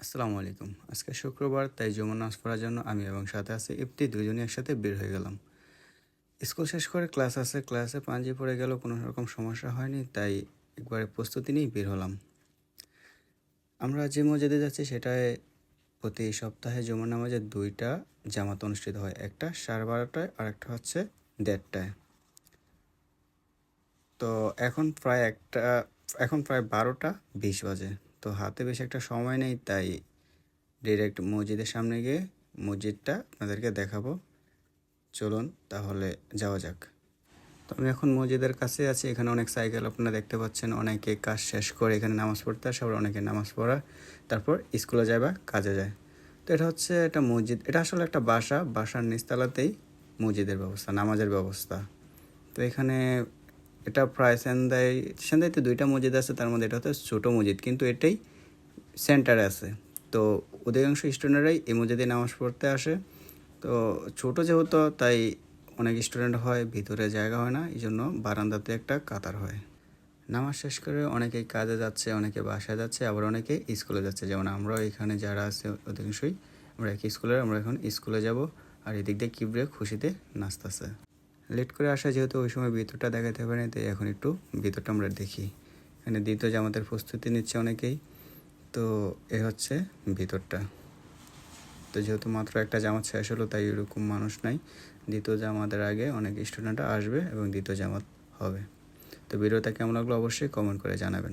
আসসালামু আলাইকুম। আজকে শুক্রবার, তাই জমা নামাজ পড়ার জন্য আমি এবং সাথে আছে ইফতি দুজনই একসাথে বের হয়ে গেলাম। স্কুল শেষ করে ক্লাস আছে, ক্লাসে পাঞ্জি পড়ে গেল, কোনো রকম সমস্যা হয়নি, তাই একবারে প্রস্তুতি নিয়েই বের হলাম। আমরা যে মসজিদে যাচ্ছি, সেটায় প্রতি সপ্তাহে জমা নামাজের দুইটা জামাত অনুষ্ঠিত হয়, একটা সাড়ে বারোটায় আর একটা হচ্ছে দেড়টায়। তো এখন প্রায় একটা, এখন প্রায় বারোটা বিশ বাজে। তো হাতে বেশি একটা সময় নেই, তাই ডিরেক্ট মসজিদের সামনে গিয়ে মসজিদটা আপনাদেরকে দেখাবো। চলুন তাহলে যাওয়া যাক। তো আমি এখন মসজিদের কাছে আছি, এখানে অনেক সাইকেল আপনারা দেখতে পাচ্ছেন, অনেকে কাজ শেষ করে এখানে নামাজ পড়তে আসে, আবার অনেকে নামাজ পড়া, তারপর স্কুলে যায় বা কাজে যায়। তো এটা হচ্ছে একটা মসজিদ, এটা আসলে একটা বাসা, বাসার নিচতলাতেই মসজিদের ব্যবস্থা, নামাজের ব্যবস্থা। তো এখানে এটা প্রায় সেন্দাই সেন্দাইতে দুইটা মসজিদ আছে, তার মধ্যে এটা হচ্ছে ছোটো মসজিদ, কিন্তু এটাই সেন্টারে আছে। তো অধিকাংশ স্টুডেন্টরাই এই মসজিদে নামাজ পড়তে আসে। তো ছোটো যেহেতু, তাই অনেক স্টুডেন্ট হয়, ভিতরে জায়গা হয় না এই জন্য বারান্দাতে একটা কাতার হয়। নামাজ শেষ করে অনেকেই কাজে যাচ্ছে, অনেকে বাসায় যাচ্ছে, আবার অনেকে স্কুলে যাচ্ছে। যেমন আমরাও এখানে যারা আছে অধিকাংশই, আমরা এক স্কুলের, আমরা এখন স্কুলে যাব, আর এদিক দিয়ে কিবরে খুশিতে নাচতেছে। লেট করে আসা যেহেতু ওই সময় ভিতরটা দেখাতে পারেনি তাই এখন একটু ভিতরটা আমরা দেখি। এখানে দ্বিতীয় জামাতের প্রস্তুতি নিচ্ছে অনেকেই। তো এ হচ্ছে ভিতরটা তো যেহেতু মাত্র একটা জামাত শেষ হলো, তাই এরকম মানুষ নাই। দ্বিতীয় জামাতের আগে অনেক স্টুডেন্টরা আসবে এবং দ্বিতীয় জামাত হবে। তো ভিডিওটা কেমন লাগল অবশ্যই কমেন্ট করে জানাবেন।